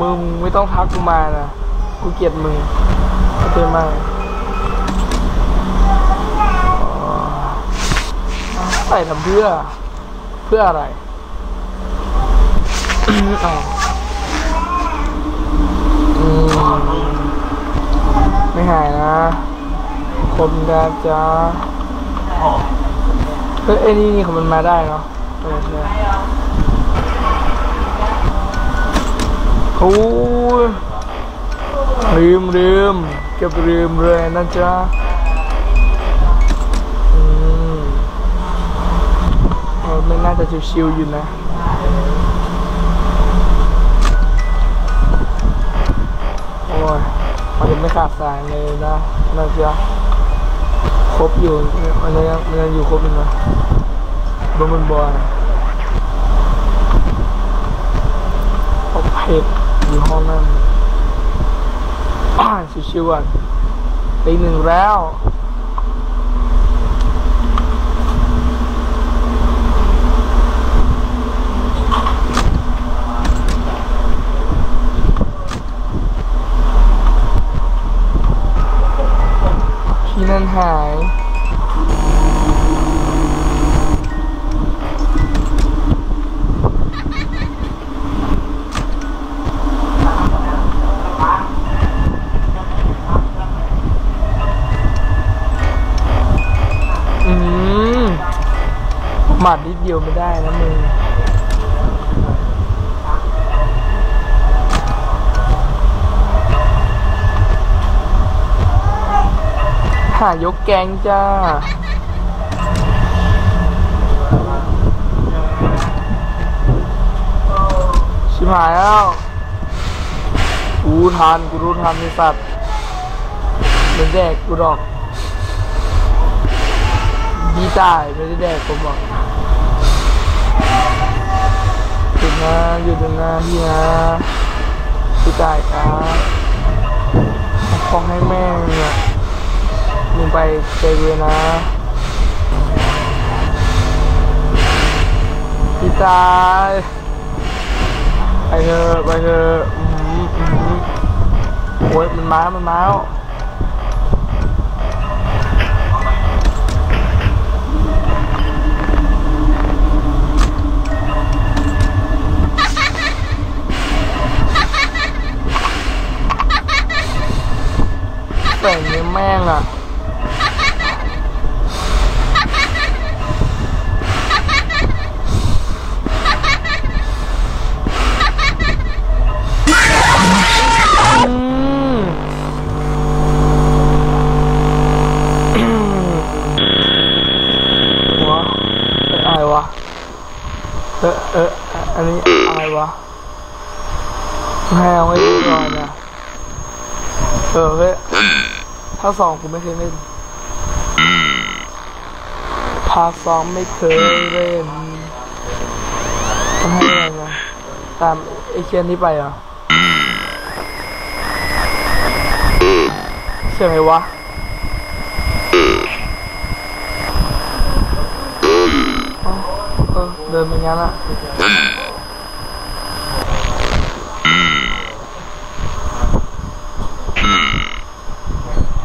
มึงไม่ต้องทักกูมานะ กูเกลียดมึงโอเคมอ๋อใส่ทำเพื่อ เพื่ออะไรอ้าวอืมไม่หายนะคมดาจ้าเฮ้ยไอ้นี่นี่ของมันมาได้เนาะเออใช่ โอ้ยลืมลืมเก็บลืมเลยนะจ๊ะอืมเออไม่น่าจะชิวๆอยู่นะโอ้ยมันยังไม่ขาดสายเลยนะน่าจะครบอยู่มันยังมันยังอยู่ครบอยู่นะบนบนบอลพบเห็ด อยู่ห้องนั่นชิวๆตีหนึ่งแล้วที่นั่นหาย หมัดนิดเดียวไม่ได้นะมึงหายกแกงจ้าชิบหายแล้วกูทันกูรู้ทันไอสัตว์เป็นแดกกูดอก ดีตายไม่ได้แดกผมบอกหยุดนะหยุดนะพี่นะพี่ตายครับฟ้องให้แม่เนี่ยมึงไปเจเวนะพี่ตายไปเถอะไปเถอะอื้อหืออื้อหือโอ้ยมันมา มันมาแล้ว แต่งเนี่ยแม่งอะเอ้ยอเออเอออันนี้อะไรวะแพงไว้ดูก่อนนะ เออเฮ้ยภาคสองกูไม่เคยเล่นภาคสองไม่เคยเล่นต้องให้อะไรนะตามไอเคียนนี้ไปเหรอเสียงไงวะอ๋อเออเดินไปงั้นอะ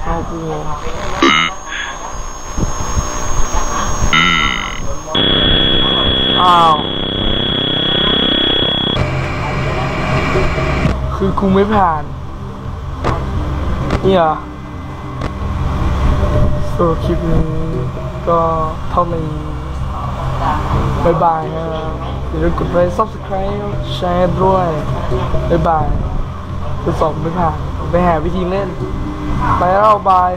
เอากูงง อ้าว คือกูไม่ผ่าน นี่เหรอสำหรับคลิปนี้ก็เท่านี้บายบายนะอย่าลืมกดไลค์ subscribe แชร์ด้วยบายบายทดสอบไม่ผ่านไปหาวิธีเล่น ไปแล้วบาย